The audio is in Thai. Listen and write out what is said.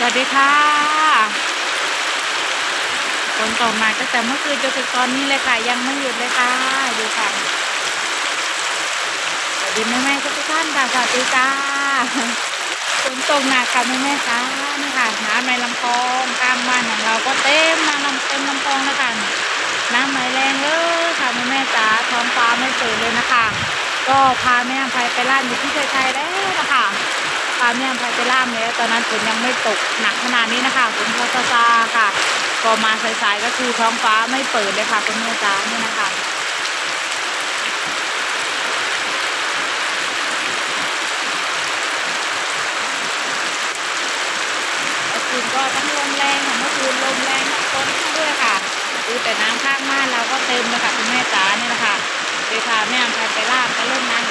สวัสดีค่ะฝนตกหนักตั้งแต่เมื่อคืนจนถึงตอนนี้เลยค่ะ ยังไม่หยุดเลยค่ะดูค่ะสวัสดีแม่แม่ทุกท่านค่ะสวัสดีจ้าฝนตกหนักค่ะแม่แม่จ้านี่ค่ะน้ำในลำคลองกลางบ้านของเราก็เต็มมาลำเต็มลำคลองแล้วค่ะน้ำไหลแรงเลยค่ะแม่แม่จ้าท้องฟ้าไม่เปิดเลยนะคะ ก็พาแม่อภัยไปล่าดอยู่ที่ชัยๆแล้ วนะคะพาแม่อภัยไปล่ามแล้วตอนนั้นฝนยังไม่ตกหนักขนาดนี้นะคะฝนพอซาซาค่ะ ก็มาสายๆก็คือท้องฟ้าไม่เปิดเลยค่ะคุณแม่จ้าเนี่ยนะคะคืนก็ทั้งลมแรงค่ะเมื่อคืนลมแรงทั้งฝนด้วยค่ะดูแต่น้ำข้างบ้านเราก็เต็มเลยค่ะคุณแม่จ๋าเนี่นะคะเลยพาแม่อภัยไปล่ามไปเล่นน้ำ